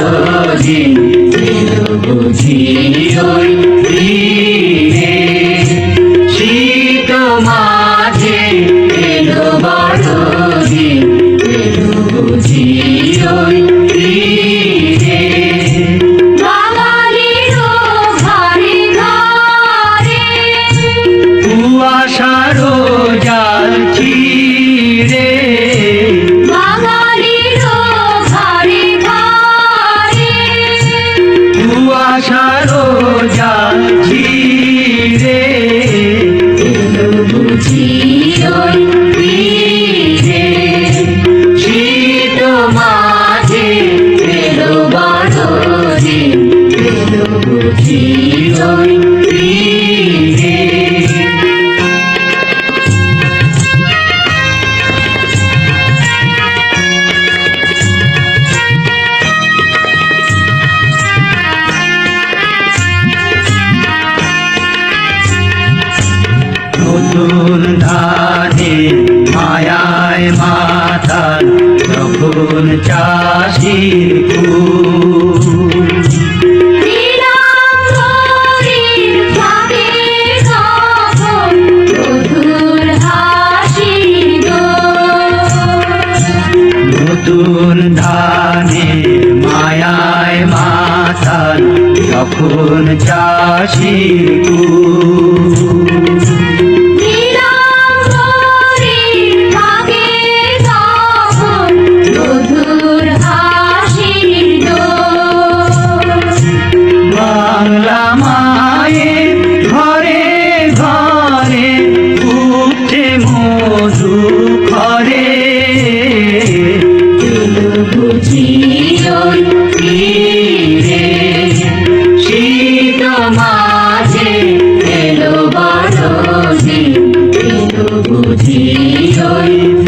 বুঝি বুঝি শীত মাঝে বাড়ি নতুন মায়ায় মাতার তখন চাষির প্রাণে মায়ায় মাতাল তখন চাষি বাংলা মায়ের ঘরে ঘর believe.